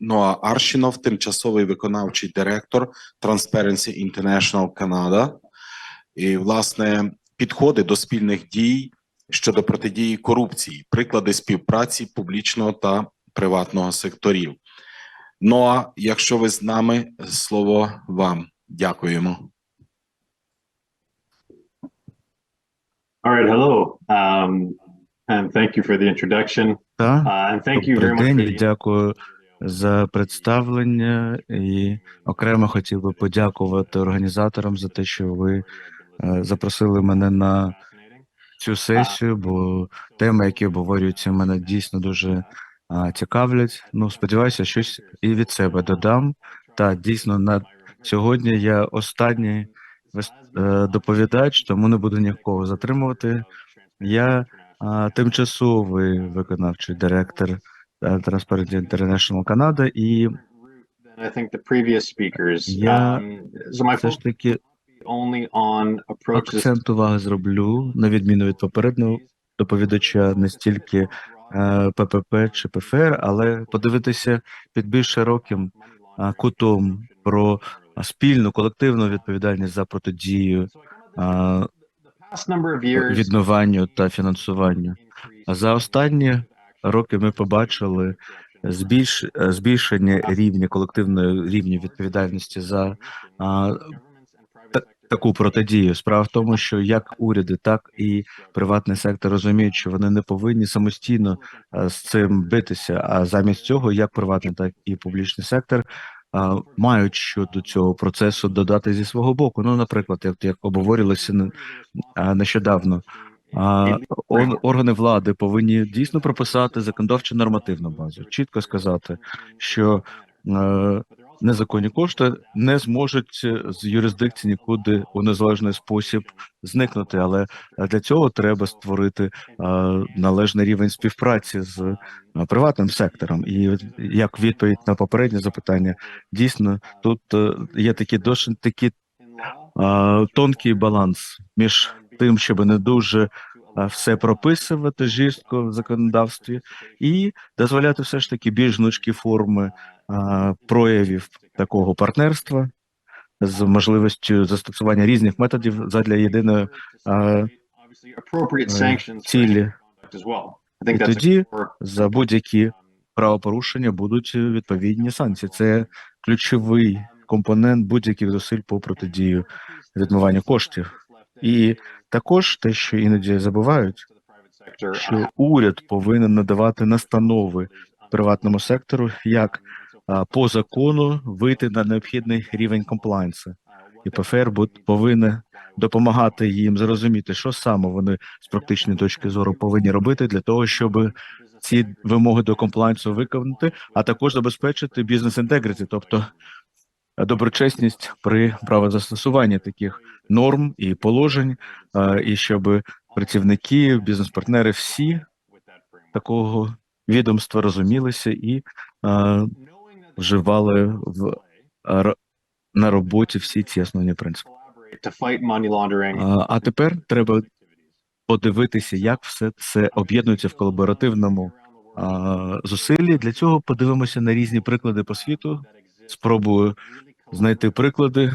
Ноа Аршінов, тимчасовий виконавчий директор Transparency International Canada. І, власне, підходи до спільних дій щодо протидії корупції, приклади співпраці публічного та приватного секторів. Ноа, якщо ви з нами, слово вам. Дякуємо. All right, hello, um, and thank you for the introduction. Uh, and thank you very much. дякую за представлення. І окремо хотів би подякувати організаторам за те, що ви е, запросили мене на цю сесію, бо теми, які обговорюються, мене дійсно дуже цікавлять. Ну, сподіваюся, щось і від себе додам. Та дійсно на сьогодні я останній е, доповідач, тому не буду нікого затримувати. Я а, тимчасовий виконавчий директор е, Transparency International Canada, і. Я все ж таки акцент уваги зроблю на відміну від попереднього доповідача не стільки е, ППП чи ПФР, але подивитися під більш широким кутом про спільну колективну відповідальність за протидію відмиванню та фінансуванню. За останні роки ми побачили збільш, е, збільшення рівня колективної рівня відповідальності за а, та- таку протидію. Справа в тому, що як уряди, так і приватний сектор розуміють, що вони не повинні самостійно е, з цим битися. А замість цього, як приватний, так і публічний сектор. Мають щодо цього процесу додати зі свого боку. Ну, наприклад, як, як обговорювалося не- нещодавно, а, органи влади повинні дійсно прописати законодавчу нормативну базу, чітко сказати, що е, незаконні кошти не зможуть е, з юрисдикції нікуди у незалежний спосіб зникнути. Але е, для цього треба створити належний рівень співпраці з приватним сектором. І як відповідь на попереднє запитання, дійсно тут є такий досить такий е, тонкий баланс між тим, щоб не дуже все прописувати жорстко в законодавстві, і дозволяти все ж таки більш гнучкі форми а, проявів такого партнерства з можливістю застосування різних методів задля єдиної а, е, цілі. І тоді за будь-які правопорушення будуть відповідні санкції. Це ключовий компонент будь-яких зусиль по протидію відмиванню коштів. І також те, що іноді забувають, що уряд повинен надавати настанови приватному сектору, як по закону вийти на необхідний рівень комплайнсу. І ПФР повинен допомагати їм зрозуміти, що саме вони з практичної точки зору повинні робити для того, щоб ці вимоги до комплайнсу виконати, а також забезпечити бізнес інтегріті, тобто доброчесність при правозастосуванні таких норм і положень, і щоб працівники, бізнес-партнери всі такого відомства розумілися і вживали в на роботі всі ці основні принципи. А, а тепер треба подивитися, як все це об'єднується в колаборативному а, зусиллі. Для цього подивимося на різні приклади по світу. Спробую знайти приклади.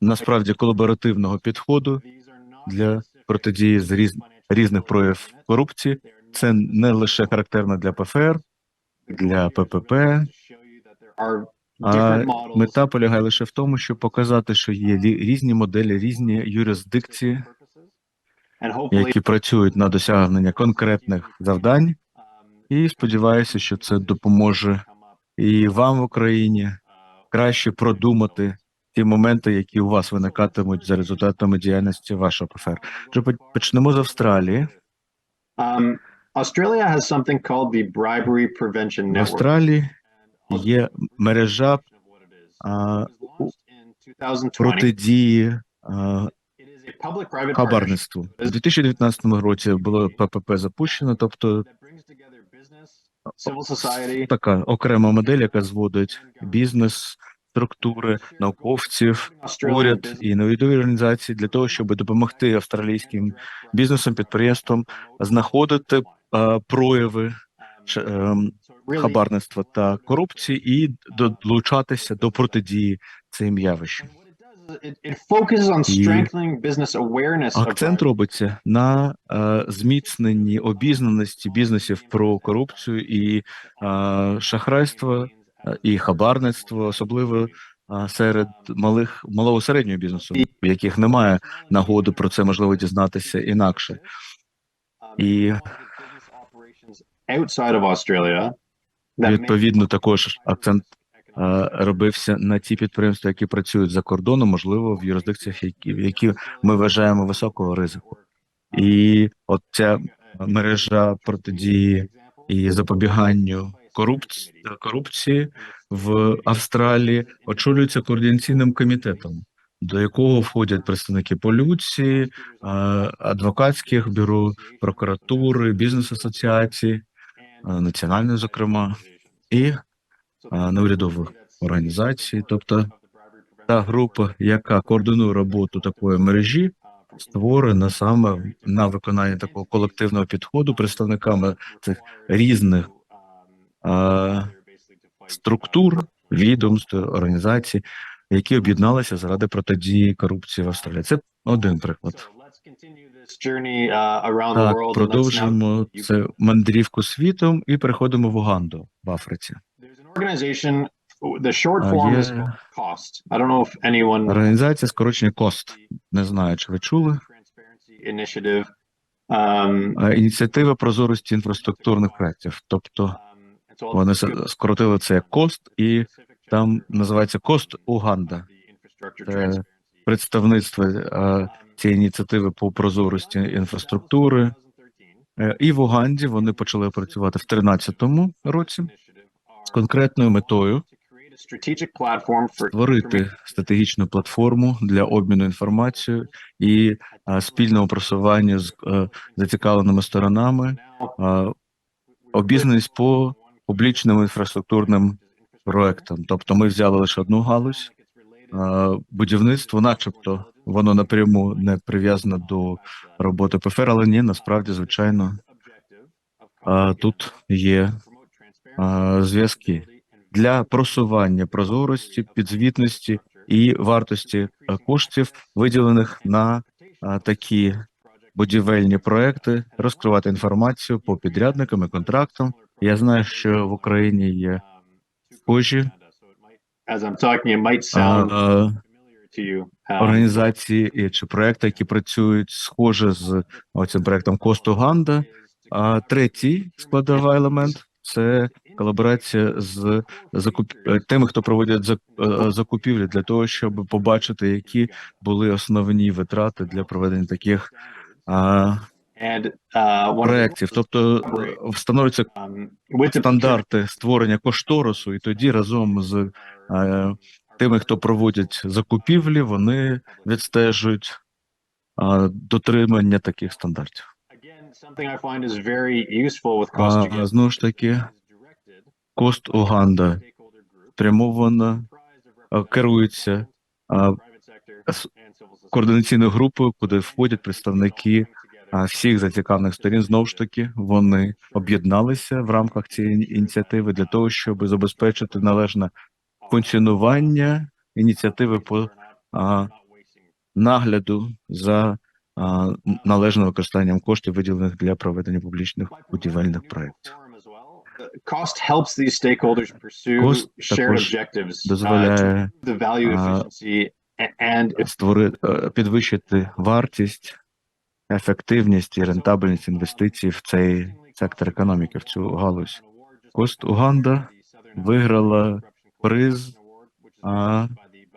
Насправді колаборативного підходу для протидії з різ... різних проявів корупції. Це не лише характерно для ПФР, для ППП, а мета полягає лише в тому, щоб показати, що є різні моделі, різні юрисдикції, які працюють на досягнення конкретних завдань, і сподіваюся, що це допоможе і вам в Україні краще продумати ті моменти, які у вас виникатимуть за результатами діяльності вашого ПФР. По- почнемо з Австралії. Australia has something called the Bribery Prevention В Австралії є мережа а, It was launched in 2020. протидії а, public-private хабарництву. У 2019 році було ППП запущено, тобто така окрема модель, яка зводить бізнес, структури, науковців, уряд і новітові організації для того, щоб допомогти австралійським бізнесам, підприємствам знаходити е, прояви ем, хабарництва та корупції і долучатися до протидії цим явищам. І Акцент робиться на е, зміцненні обізнаності бізнесів про корупцію і е, шахрайство е, і хабарництво, особливо е, серед малих малого середнього бізнесу, в яких немає нагоди про це можливо дізнатися інакше. І that may відповідно також акцент робився на ті підприємства, які працюють за кордоном, можливо, в юрисдикціях, які, які ми вважаємо високого ризику. І от ця мережа протидії і запобіганню корупції, корупції в Австралії очолюється координаційним комітетом, до якого входять представники поліції, е, адвокатських бюро, прокуратури, бізнес-асоціацій, е, національної, зокрема, і е, неурядових організацій. Тобто та група, яка координує роботу такої мережі, створена саме на виконання такого колективного підходу представниками цих різних е, структур, відомств, організацій, які об'єдналися заради протидії корупції в Австралії. Це один приклад. Так, продовжимо це мандрівку світом і переходимо в Уганду в Африці. Organization. The short form є is COST. I don't know if anyone організація скорочення КОСТ. Не знаю, чи ви чули. Transparency Initiative. Um, Ініціатива прозорості інфраструктурних проєктів. Тобто um, and so I'll вони с- скоротили це як КОСТ, і specific там називається КОСТ Уганда. the infrastructure Це transparency. Представництво е, Um, цієї ініціативи по прозорості інфраструктури. Е, І в Уганді вони почали працювати в 2013 році конкретною метою створити стратегічну платформу для обміну інформацією і спільного просування з е, зацікавленими сторонами, обізнаність по публічним інфраструктурним проектам. Тобто, ми взяли лише одну галузь будівництво, начебто, воно напряму не прив'язано до роботи ПФР, але ні, насправді, звичайно, тут є зв'язки для просування прозорості, підзвітності і вартості е, коштів, виділених на е, такі будівельні проекти, розкривати інформацію по підрядникам і контрактам. Я знаю, що в Україні є схожі е, е. Um, організації чи проекти, які працюють схоже з цим проектом Костуганда. А третій складовий елемент це колаборація з закуп... е, тими, хто проводять зак- е, закупівлі для того, щоб побачити, які були основні витрати для проведення таких а, uh, проєктів. Тобто е, встановлюються um, стандарти створення кошторису, і тоді разом з е, тими, хто проводять закупівлі, вони відстежують е, дотримання таких стандартів. А знову ж таки, Кост Уганда спрямовано керується координаційною групою, куди входять представники всіх зацікавлених сторін. Знову ж таки, вони об'єдналися в рамках цієї ініціативи для того, щоб забезпечити належне функціонування ініціативи по нагляду за належним використанням коштів, виділених для проведення публічних будівельних проєктів. Cost helps these stakeholders pursue Cost shared також objectives, uh, to Дозволяє the value а, efficiency a- and створити е, підвищити вартість, ефективність і рентабельність інвестицій в цей сектор економіки, в цю галузь. Кост Уганда виграла приз а,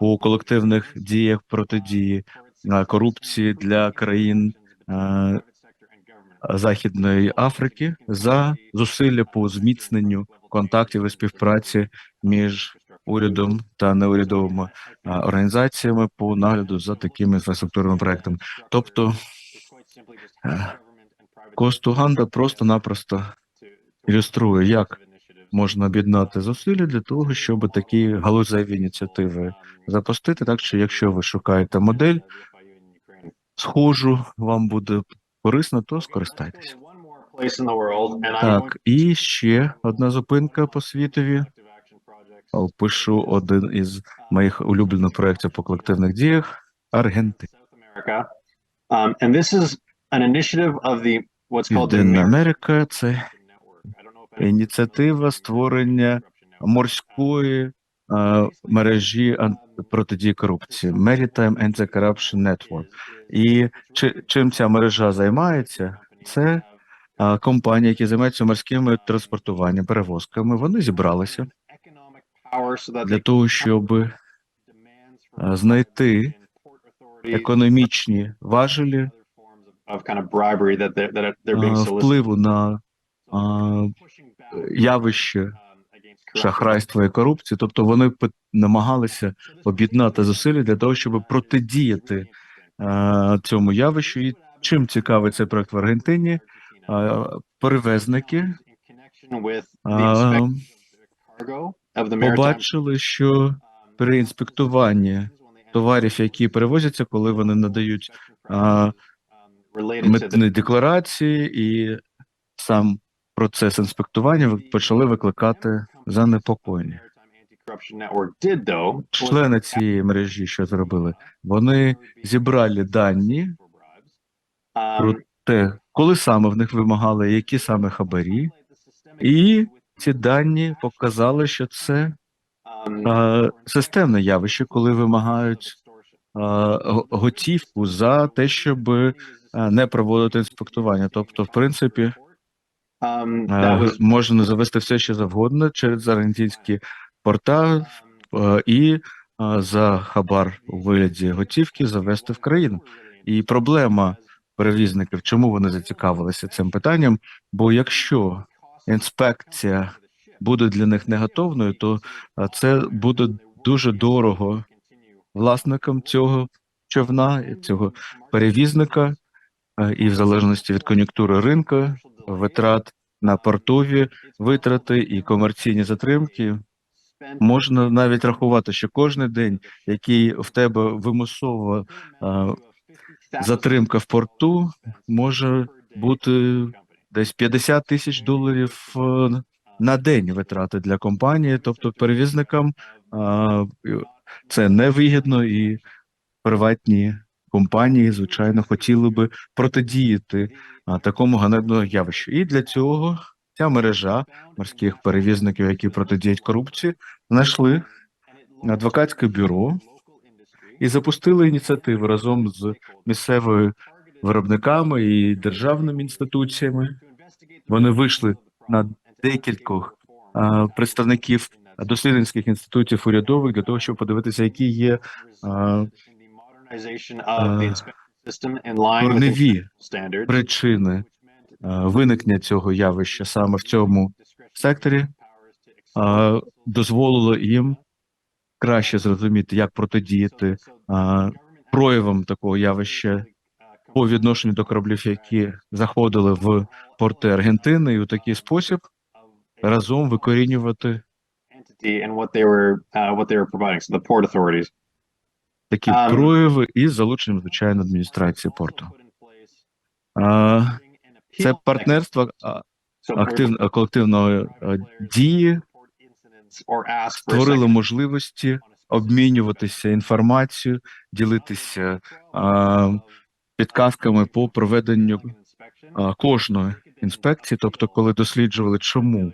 у колективних діях протидії а, корупції для країн а, Західної Африки за зусилля по зміцненню контактів і співпраці між урядом та неурядовими організаціями по нагляду за такими інфраструктурними проектами. Тобто е, Кост Уганда просто-напросто ілюструє, як можна об'єднати зусилля для того, щоб такі галузеві ініціативи запустити. Так що, якщо ви шукаєте модель схожу, вам буде корисно, то скористайтеся. Так, і ще одна зупинка по світові. Опишу один із моїх улюблених проєктів по колективних діях Аргентина. Um, Південна Америка це ініціатива створення морської мережі ан- протидії корупції Maritime Anti-Corruption Network. І чи, чим ця мережа займається? Це е, компанії, які займаються морськими транспортуванням, перевозками. Вони зібралися для того, щоб е, знайти економічні важелі е, впливу на е, back, явище um. Шахрайства і корупції. Тобто вони намагалися об'єднати зусилля для того, щоб протидіяти е, цьому явищу. І чим цікавий цей проект в Аргентині? Е, перевезники е, побачили, що при інспектуванні товарів, які перевозяться, коли вони надають е, митні декларації, і сам процес інспектування почали викликати занепокоєння. Члени цієї мережі, що зробили, вони зібрали дані um, про те, коли саме в них вимагали, які саме хабарі, і ці дані показали, що це um, е, системне явище, коли вимагають го- готівку за те, щоб е, не проводити інспектування. Тобто, в принципі, um, е, that was можна завести все, що завгодно через аргентинські порта е, і е, за хабар у вигляді готівки завести в країну. І проблема перевізників, чому вони зацікавилися цим питанням? Бо якщо інспекція буде для них неготовною, то е, це буде дуже дорого власникам цього човна, цього перевізника, е, і в залежності від кон'юнктури ринку, витрат на портові витрати і комерційні затримки. Можна навіть рахувати, що кожен день, який в тебе вимусово е, затримка в порту, може бути десь 50 тисяч доларів е, на день витрати для компанії, тобто перевізникам е, це невигідно, і приватні компанії, звичайно, хотіли би протидіяти такому ганебному явищу. І для цього ця мережа морських перевізників, які протидіють корупції, знайшли адвокатське бюро і запустили ініціативу разом з місцевими виробниками і державними інституціями. Вони вийшли на декількох представників дослідницьких інститутів урядових для того, щоб подивитися, які є корневі причини виникнення цього явища саме в цьому секторі, дозволило їм краще зрозуміти, як протидіяти проявам такого явища по відношенню до кораблів, які заходили в порти Аргентини, і у такий спосіб разом викорінювати and what they were uh, what they were providing. So the port authorities. Такі прояви із залученням звичайно адміністрації порту. Це партнерство активно колективної дії створило можливості обмінюватися інформацією, ділитися підказками по проведенню кожної інспекції. Тобто, коли досліджували, чому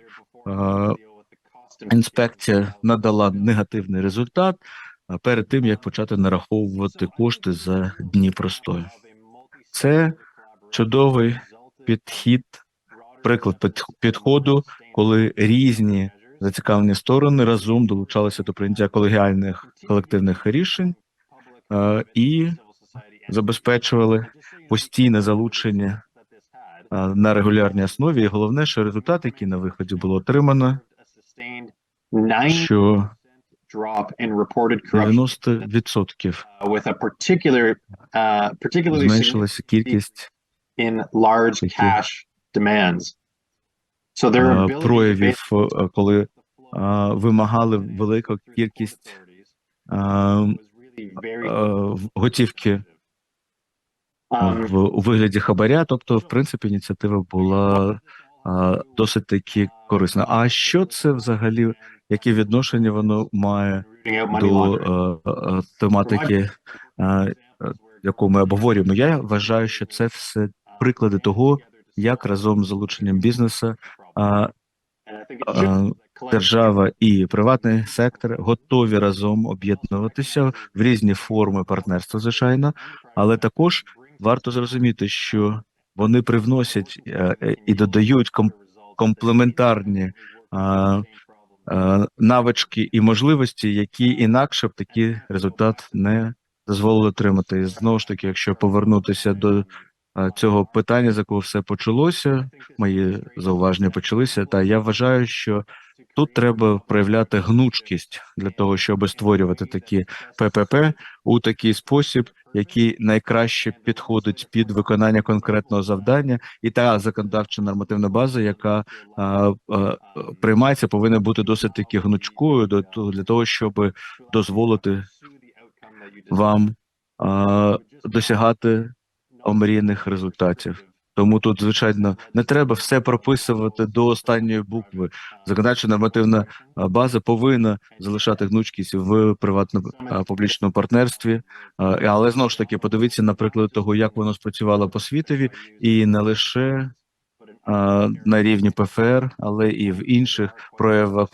інспекція надала негативний результат перед тим, як почати нараховувати кошти за дні простою. Це чудовий підхід, приклад під- підходу, коли різні зацікавлені сторони разом долучалися до прийняття колегіальних колективних рішень і забезпечували постійне залучення на регулярній основі. І головне, що результат, який на виході було отримано, що 90% uh, with a particular uh, зменшилася кількість ability to проявів, коли вимагали велику кількість в- готівки. Um, в вигляді хабаря. Тобто, в принципі, ініціатива була досить таки корисна. А що це взагалі? Яке відношення воно має до е, е, тематики, е, яку ми обговорюємо? Я вважаю, що це все приклади того, як разом з залученням бізнесу держава і приватний сектор готові разом об'єднуватися в різні форми партнерства, звичайно, але також варто зрозуміти, що вони привносять е, е, і додають ком- комплементарні навички і можливості, які інакше б такий результат не дозволили отримати. І знову ж таки, якщо повернутися до цього питання, з якого все почалося, мої зауваження почалися. Та я вважаю, що тут треба проявляти гнучкість для того, щоб створювати такі ППП у такий спосіб, який найкраще підходить під виконання конкретного завдання, і та законодавча нормативна база, яка а, а, приймається, повинна бути досить таки гнучкою до того для того, щоб дозволити вам а, досягати омріяних результатів. Тому тут, звичайно, не треба все прописувати до останньої букви. Законодавча нормативна база повинна залишати гнучкість в приватно-публічному партнерстві, але знову ж таки подивіться на приклад того, як воно спрацювало по світові, і не лише на рівні ПФР, але і в інших проявах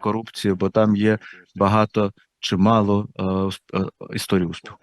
корупції, бо там є багато чимало історій успіху.